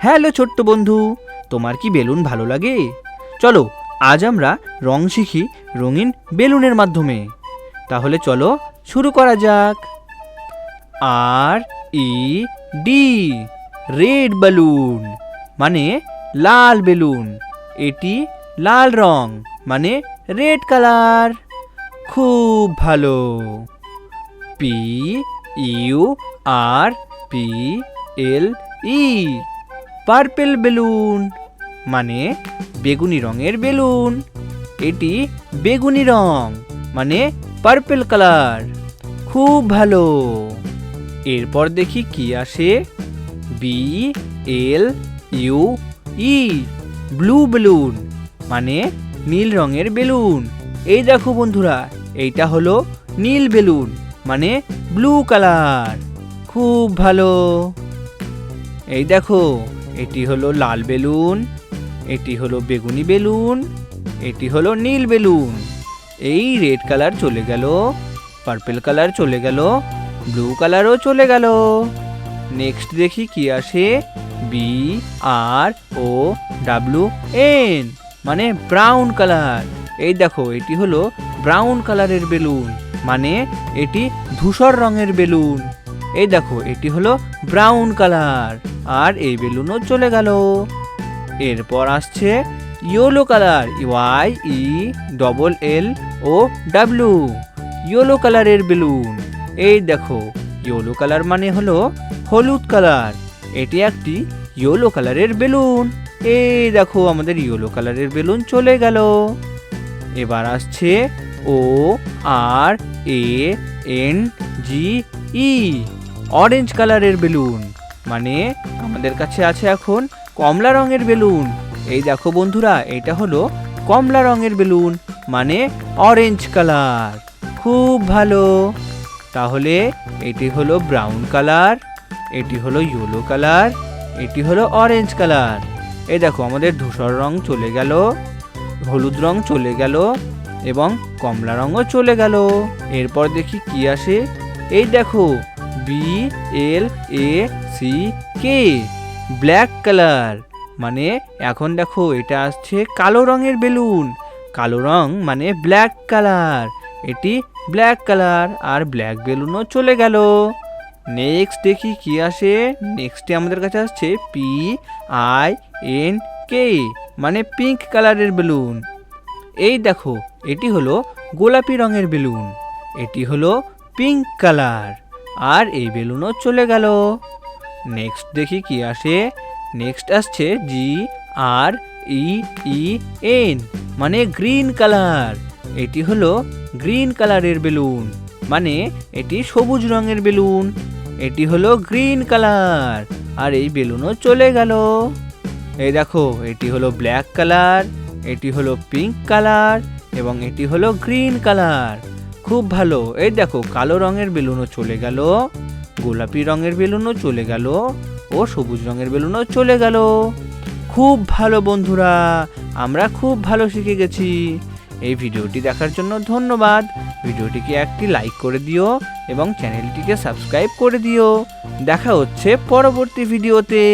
Hello ছোট্ট বন্ধু, তোমার কি বেলুন ভালো লাগে? চলো, আজ আমরা রং শিখি রঙিন বেলুনের মাধ্যমে। তাহলে চলো, শুরু করা যাক। R, E, D, red balloon মানে লাল বেলুন। এটি লাল রং মানে রেড কালার। খুব ভালো। P, U, R, P, L, E. Purple balloon. মানে বেগুনি রঙের বেলুন। এটি বেগুনি রং মানে পার্পেল কালার। খুব ভালো। এরপর দেখি কি আসে? B L U E blue balloon মানে নীল রঙের বেলুন। এই দেখো বন্ধুরা, এইটা হলো নীল বেলুন মানে ব্লু কালার খুব ভালো। এই দেখো এটি হলো লাল বেলুন, এটি হলো বেগুনি বেলুন, এটি হলো নীল বেলুন। এই রেড কালার চলে গেল, পার্পেল কালার চলে গেল, ব্লু কালারও চলে গেল। নেক্সট দেখি কি আসে B R O W N মানে ব্রাউন কালার। এই দেখো, এটি হলো ব্রাউন কালারের বেলুন মানে এটি ধূসর রঙের বেলুন। এই দেখো, এটি হলো ব্রাউন কালার। আর এই বেলুনও চলে গেল। এরপর আসছে yellow colour Y E double L O W yellow কালারের বেলুন। এই দেখো, ইয়েলো কালার মানে হলো হলুদ কালার। এটি একটি ইয়েলো কালারের বেলুন। এই দেখো, আমাদের ইয়েলো কালারের বেলুন চলে গেল। এবার আসছে O R A N G E orange কালারের বেলুন। মানে আমাদের কাছে আছে এখন কমলা রঙের বেলুন। এই দেখো বন্ধুরা, এটা হলো কমলা রঙের বেলুন মানে অরেঞ্জ কালার খুব ভালো। তাহলে এটি হলো ব্রাউন কালার এটি হলো ইয়েলো কালার এটি হলো অরেঞ্জ কালার এই দেখো, আমাদের ধূসর রং চলে গেল, হলুদ রং চলে গেল, এবং কমলা রঙও চলে গেল। এরপর দেখি কি আসে। এই দেখো B L A C K black colour মানে এখন দেখো এটা আসছে কালো রঙের বেলুন। কালো রং মানে ব্ল্যাক কালার এটি ব্ল্যাক কালার আর ব্ল্যাক বেলুনও চলে গেল। নেক্সট দেখি কি আসে? নেক্সটে আমাদের কাছে আসছে পি আই এন কে মানে পিঙ্ক কালারের বেলুন। এই দেখো, এটি হলো গোলাপি রঙের বেলুন। এটি হলো পিঙ্ক কালার আর এই বেলুনও চলে গেল। নেক্সট দেখি কি আসে। নেক্সট আসছে G R E E N মানে গ্রিন কালার এটি হলো গ্রিন কালারের বেলুন মানে এটি সবুজ রঙের বেলুন। এটি হলো গ্রিন কালার আর এই বেলুনও চলে গেল। এই দেখো, এটি হলো ব্ল্যাক কালার এটি হলো পিঙ্ক কালার এবং এটি হলো গ্রিন কালার খুব ভালো। এই দেখো, কালো রঙের বেলুনও চলে গেল, গোলাপি রঙের বেলুনও চলে গেল, ও সবুজ রঙের বেলুনও চলে গেল। খুব ভালো বন্ধুরা, আমরা খুব ভালো শিখে গেছি। এই ভিডিওটি দেখার জন্য ধন্যবাদ। ভিডিওটিকে একটি লাইক করে দিও এবং চ্যানেলটিকে সাবস্ক্রাইব করে দিও। দেখা হচ্ছে পরবর্তী ভিডিওতে।